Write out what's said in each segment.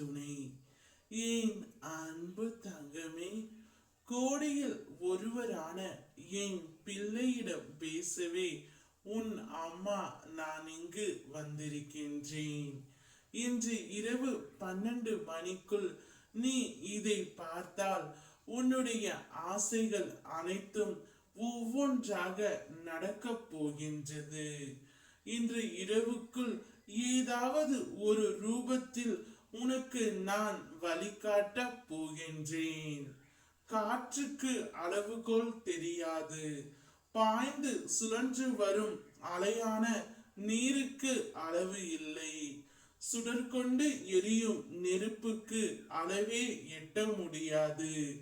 துணை என் அன்பு தங்கமே கோடியில் ஒருவரான என் பிள்ளையிடம் பேசவே உன் அம்மா நான் இங்கு வந்திருக்கின்றேன். இன்று இரவு பன்னெண்டு மணிக்குள் நீ இதை பார்த்தால் உன்னுடைய ஆசைகள் அனைத்தும் ஒவ்வொன்றாக நடக்கப் போகின்றது. இன்று இரவுக்குள் ஏதாவது ஒரு ரூபத்தில் உனக்கு நான் வழிகாட்டப் போகின்றேன். காற்றுக்கு அளவுகோல் தெரியாது. பாய்ந்து சுழன்று வரும் அலையான நீருக்கு அளவு இல்லை. சுடர்கொண்டு எரியும் நெருப்புக்கு அளவே எட்ட முடியாது.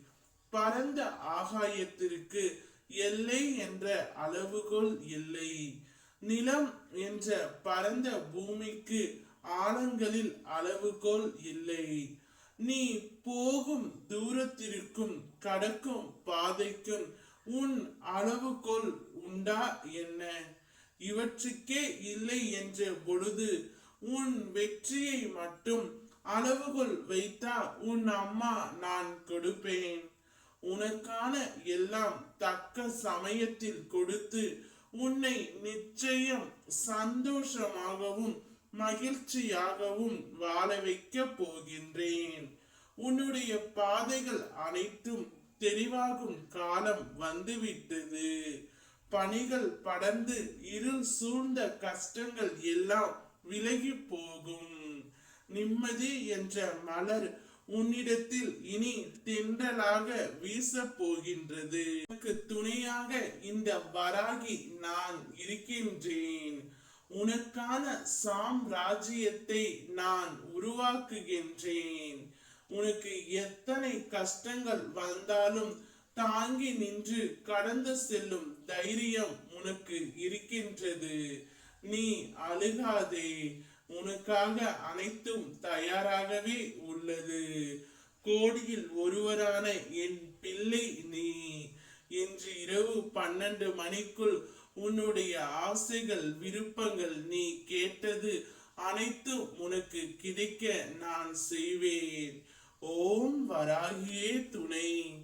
பரந்த ஆகாயத்திற்கு எல்லை என்ற அளவுகோல் இல்லை. நிலம் என்ற பரந்த பூமிக்கு ஆழங்களில் அளவுகோல் இல்லை. நீ போகும் தூரத்திற்கும் கடக்கும் பாதைக்கும் உன் அளவுகோல் உண்டா என்ன? இவற்றுக்கே இல்லை என்ற பொழுது உன் வெற்றியை மட்டும் அளவுகோல் வைத்தா உன் அம்மா நான் கொடுப்பேன். உனக்கான எல்லாம் தக்க சமயத்தில் கொடுத்து உன்னை நிச்சயம் சந்தோஷமாகவும் மகிழ்ச்சியாகவும் வாழ வைக்க போகின்றேன். உன்னுடைய பாதைகள் அனைத்தும் தெரிவாகும் காலம் வந்துவிட்டது. பணிகள் படர்ந்து இருள் சூழ்ந்த கஷ்டங்கள் எல்லாம் விலகி போகும். நிம்மதி என்ற மலர் உன்னிடத்தில் இனி தென்றலாக வீச போகின்றது. உனக்கு துணையாக இந்த வராகி நான் இருக்கின்றேன். உனக்கான சாம்ராஜ்யத்தை நான் உருவாக்குகின்றேன். உனக்கு எத்தனை கஷ்டங்கள் வந்தாலும் தாங்கி நின்று கடந்து செல்லும் தைரியம் உனக்கு இருக்கின்றது. நீ அழுகாதே. உனக்காக அனைத்தும் தயாராகவே உள்ளது. கோடியில் ஒருவரான என் பிள்ளை நீ. இன்று இரவு பன்னெண்டு மணிக்குள் உன்னுடைய ஆசைகள் விருப்பங்கள் நீ கேட்டது அனைத்தும் உனக்கு கிடைக்க நான் செய்வேன். ஓம் வராகியே துணை.